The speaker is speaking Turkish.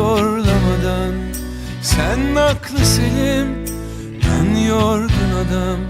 zorlamadan. Sen aklı selim ben yorgun adam